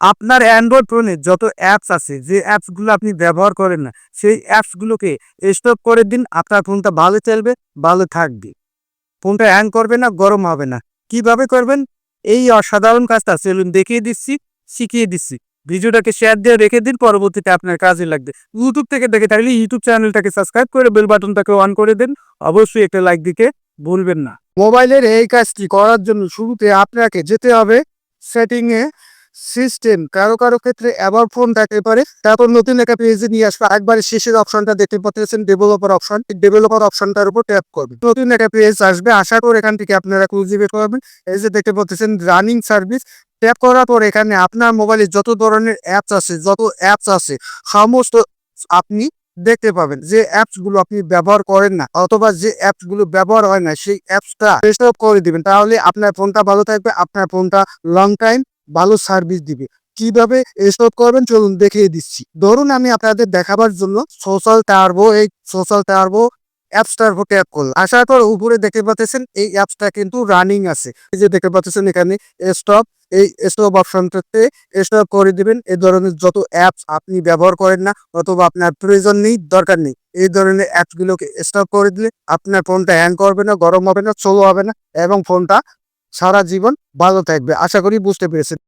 আপনার অ্যান্ড্রয়েড ফোনে যত অ্যাপস আছে, যে অ্যাপসগুলো আপনি ব্যবহার করেন না, সেই অ্যাপসগুলোকে স্টপ করে দিন, আপনার ফোনটা ভালো চলবে, ভালো থাকবে। ফোনটা হ্যাং করবে না, গরম হবে না। কীভাবে করবেন? এই অসাধারণ কাজটা চলুন দেখিয়ে দিচ্ছি, শিখিয়ে দিচ্ছি। ভিডিওটাকে শেয়ার দিয়ে রেখে দিন, পরবর্তীতে আপনার কাজে লাগবে। ইউটিউব থেকে দেখে থাকলে ইউটিউব চ্যানেলটাকে সাবস্ক্রাইব করে বেল বাটনটাকে অন করে দেন। অবশ্যই একটা লাইক দিতে ভুলবেন না। মোবাইলের এই কাজটি করার জন্য শুরুতে আপনাকে যেতে হবে সেটিং এ সিস্টেম কারও কারও ক্ষেত্রে আবার ফোন থাকতে পারে, তারপর নতুন একটা পেজে নিয়ে আসবে একবারে শেষের অপশনটা দেখতে পাচ্ছেন ডেভেলপার অপশন ডেভেলপার অপশনটার উপর ট্যাপ করবেন নতুন একটা পেজ আসবে, আসার পর এখান থেকে আপনারা খুঁজে বের করবেন, এই যে দেখতে পাচ্ছেন রানিং সার্ভিস ট্যাপ করার পর এখানে আপনার মোবাইলে যত ধরনের অ্যাপস আছে, যত অ্যাপস আছে, সমস্ত আপনি দেখতে পাবেন যে অ্যাপসগুলো আপনি ব্যবহার করেন না, অথবা যে অ্যাপসগুলো ব্যবহার হয় না, সেই অ্যাপসটা করে দিবেন, তাহলে আপনার ফোনটা ভালো থাকবে, আপনার ফোনটা লং টাইম ভালো সার্ভিস দিবে। কীভাবে স্টপ করবেন? চলুন দেখিয়ে দিচ্ছি। ধরুন আমি আপনাদের দেখাবার জন্য সোশ্যাল টার্বো এই সোশ্যাল টার্বো অ্যাপসটার উপর ট্যাপ করলাম আসার পর উপরে দেখতে পাচ্ছেন, এই অ্যাপসটা কিন্তু রানিং আছে। এই যে দেখতে পাচ্ছেন এখানে স্টপ এই স্টপ অপশনটাতে স্টপ করে দিবেন। এই ধরনের যত অ্যাপস আপনি ব্যবহার করেন না, অথবা আপনার প্রয়োজন নেই, দরকার নেই, এই ধরনের অ্যাপসগুলোকে স্টপ করে দিলে আপনার ফোনটা হ্যাং করবে না, গরম হবে না স্লো হবে না, এবং ফোনটা সারা জীবন ভালো থাকবে। আশা করি বুঝতে পেরেছেন।